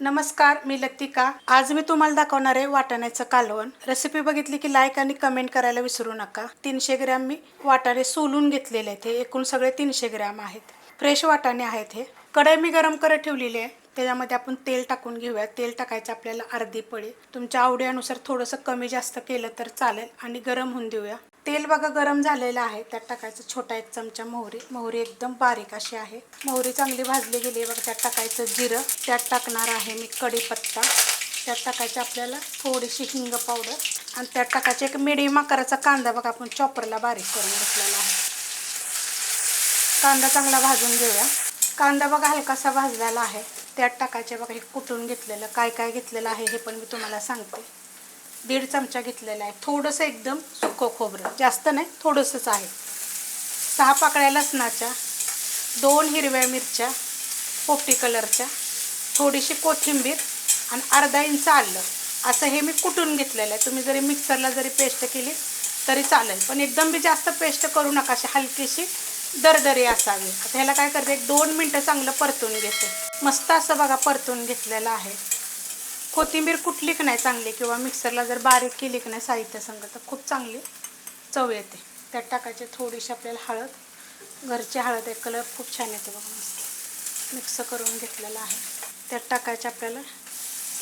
नमस्कार मी लतिका. आज मी तुम्हाला दाखवणार आहे वाटाण्याचं कालवण. रेसिपी बघितली की लाईक आणि कमेंट करायला विसरू नका. तीनशे ग्रॅम मी वाटाणे सोलून घेतलेले आहेत हे. एकूण सगळे तीनशे ग्रॅम आहेत. फ्रेश वाटाणे आहेत हे. कढई मी गरम करत ठेवलेली आहे. त्याच्यामध्ये आपण तेल टाकून घेऊया तेल टाकायचं आपल्याला अर्धी पळी. तुमच्या आवडीनुसार थोडंसं कमी जास्त केलं तर चालेल आणि गरम होऊन देऊया. तेल बघा गरम झालेलं आहे. त्यात टाकायचं छोटा एक चमचा मोहरी. मोहरी एकदम बारीक अशी आहे. मोहरी चांगली भाजली गेली आहे. बघा त्यात टाकायचं जिरं. त्यात टाकणार आहे मी कढीपत्ता. त्यात टाकायचं आपल्याला थोडीशी हिंग पावडर. आणि त्यात टाकायचं एक मिडियम आकाराचा कांदा. बघा आपण चॉपरला बारीक करून घेतलेला आहे. कांदा चांगला भाजून घेऊया. कांदा बघा हलकासा भाजलेला आहे. त्यात टाकायचे बघा हे कुटून घेतलेलं. काय काय घेतलेलं आहे हे पण मी तुम्हाला सांगते. दीड चमचा घेतलेला आहे. थोडंसं एकदम सुकं खोबरं. जास्त नाही थोडंसंच आहे. सहा पाकळ्या लसणाच्या दोन हिरव्या मिरच्या पोपटी कलरच्या थोडीशी कोथिंबीर आणि अर्धा इंच आलं. असं हे मी कुटून घेतलेलं आहे. तुम्ही जरी मिक्सरला जरी पेस्ट केली तरी चालेल. पण एकदम बी जास्त पेस्ट करू नका. अशी हलकीशी दरदरी असावी. आता ह्याला काय करते? एक दोन मिनटं चांगलं परतून घेते. मस्त असं बघा परतून घेतलेलं आहे. कोथिंबीर कुठली की नाही चांगली किंवा मिक्सरला जर बारीक केली की नाही साहित्य संग तर खूप चांगली चव येते. त्यात टाकायची थोडीशी आपल्याला हळद घरची हळद एक कलर खूप छान येते बघा मस्त. मिक्स करून घेतलेलं आहे. त्यात टाकायचे आपल्याला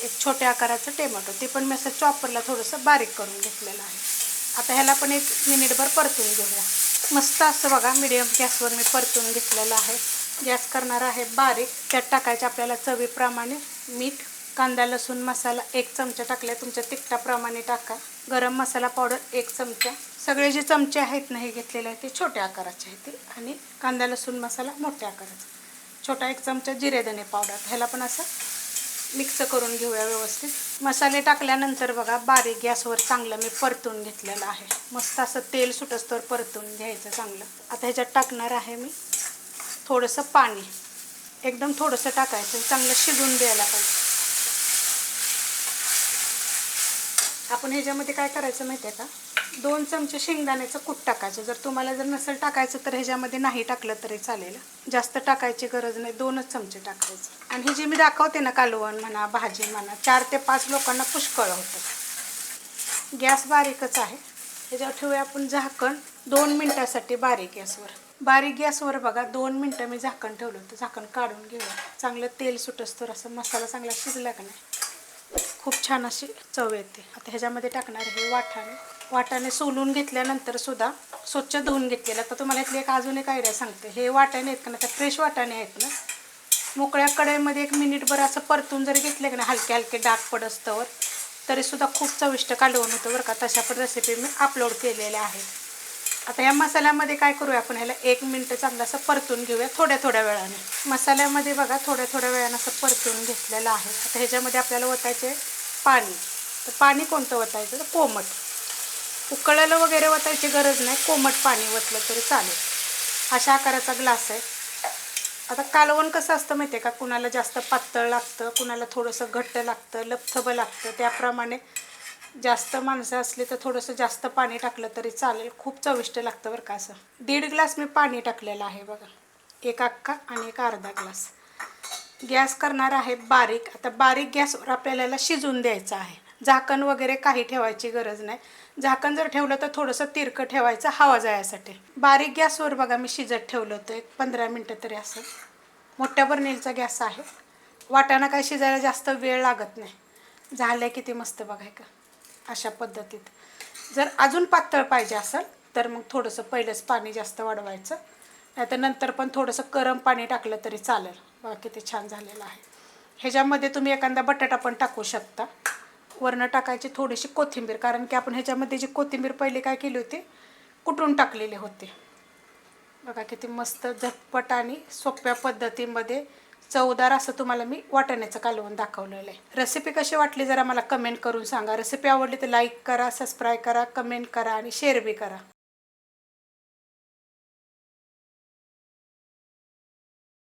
एक छोट्या आकाराचं टोमॅटो ते पण मी असं चॉपरला थोडंसं बारीक करून घेतलेलं आहे. आता ह्याला पण एक मिनिटभर परतून घेऊया. मस्त असं बघा मिडियम गॅसवर मी परतून घेतलेलं आहे. गॅस करणार आहे बारीक. त्यात टाकायचे आपल्याला चवीप्रमाणे मीठ कांदा लसूण मसाला एक चमचा टाकला तुमच्या तिखटाप्रमाणे टाका. गरम मसाला पावडर एक चमचा. सगळे जे चमचे आहेत ना हे घेतलेले आहेत ते छोट्या आकाराचे आहेत ते. आणि कांदा लसूण मसाला मोठ्या आकाराचा. छोटा एक चमचा जिरेधने पावडर. ह्याला पण असं मिक्स करून घेऊया व्यवस्थित. मसाले टाकल्यानंतर बघा बारीक गॅसवर चांगलं मी परतून घेतलेलं आहे. मस्त असं तेल सुटस्तोवर परतून घ्यायचं चांगलं. आता ह्याच्यात टाकणार आहे मी थोडंसं पाणी. एकदम थोडंसं टाकायचं. चांगलं शिजून द्यायला पाहिजे. आपण ह्याच्यामध्ये काय करायचं माहिती आहे का? दोन चमचे शेंगदाण्याचं कूट टाकायचं. जर तुम्हाला जर नसेल टाकायचं तर ह्याच्यामध्ये नाही टाकलं तरी चालेल. जास्त टाकायची गरज नाही. दोनच चमचे टाकायचे. आणि हे जे मी दाखवते ना कालवण म्हणा भाजी म्हणा चार ते पाच लोकांना पुष्कळ होतं. गॅस बारीकच आहे. ह्याच्यावर ठेवूया आपण झाकण. दोन मिनटासाठी बारीक गॅसवर. बारीक गॅसवर बघा दोन मिनटं मी झाकण ठेवलं होतं. झाकण काढून घेऊया. चांगलं तेल सुटस्तोर असं मसाला चांगला शिजला का नाही? खूप छान अशी चव येते. आता ह्याच्यामध्ये टाकणार हे वाटाणे. वाटाणे सोलून घेतल्यानंतर सुद्धा स्वच्छ धुवून घेतलेलं. आता तुम्हाला इथली एक अजून एक आयडिया सांगते. हे वाटाणे आहेत का ना त्या फ्रेश वाटाणे आहेत ना. मोकळ्या कढईमध्ये एक मिनिटभर असं परतून जरी घेतलं की ना हलके हलके डाग पडस्तवर तरीसुद्धा खूप चविष्ट कालवण होतं बरं का. तशा पण रेसिपी मी अपलोड केलेल्या आहेत. आता या मसाल्यामध्ये काय करूया आपण? ह्याला एक मिनटं चांगलं असं परतून घेऊया थोड्या थोड्या वेळाने. मसाल्यामध्ये बघा थोड्या थोड्या वेळानं असं परतून घेतलेलं आहे. आता ह्याच्यामध्ये आपल्याला ओतायचे पाणी. तर पाणी कोणतं वतायचं? तर कोमट. उकळायला वगैरे वतायची गरज नाही. कोमट पाणी वतलं तरी चालेल. अशा आकाराचा ग्लास आहे. आता कालवण कसं असतं माहिती आहे का? कुणाला जास्त पातळ लागतं कुणाला थोडंसं घट्ट लागतं लपथबं लागतं. त्याप्रमाणे जास्त माणसं असली तर थोडंसं जास्त पाणी टाकलं तरी चालेल. खूप चविष्ट लागतं बरं का असं. दीड ग्लास मी पाणी टाकलेलं आहे बघा. एक अख्खा आणि एक अर्धा ग्लास. गॅस करणार आहे बारीक. आता बारीक गॅसवर आपल्याला याला शिजून द्यायचं आहे. झाकण वगैरे काही ठेवायची गरज नाही. झाकण जर ठेवलं तर थोडंसं तिरकं ठेवायचं हवा जायसाठी. बारीक गॅसवर बघा मी शिजत ठेवलं होतं. एक पंधरा मिनटं तरी असं. मोठ्या बर्नेलचा गॅस आहे. वाटाणा काय शिजायला जास्त वेळ लागत नाही. झालं किती मस्त बघाय का अशा पद्धतीत. जर अजून पातळ पाहिजे असेल तर मग थोडंसं पहिलंच पाणी जास्त वाढवायचं. नाहीतर नंतर पण थोडंसं गरम पाणी टाकलं तरी चालेल. किती छान झालेलं आहे. ह्याच्यामध्ये तुम्ही एखादा बटाटा पण टाकू शकता. वरनं टाकायची थोडीशी कोथिंबीर कारण की आपण ह्याच्यामध्ये जी कोथिंबीर पहिले काय केली होती कुटून टाकलेली होती. बघा किती मस्त झटपट आणि सोप्या पद्धतीमध्ये चवदार असं तुम्हाला मी वाटण्याचं कालवून दाखवलेलं आहे. रेसिपी कशी वाटली जरा मला कमेंट करून सांगा. रेसिपी आवडली तर लाईक करा सबस्क्राईब करा कमेंट करा आणि शेअर बी करा.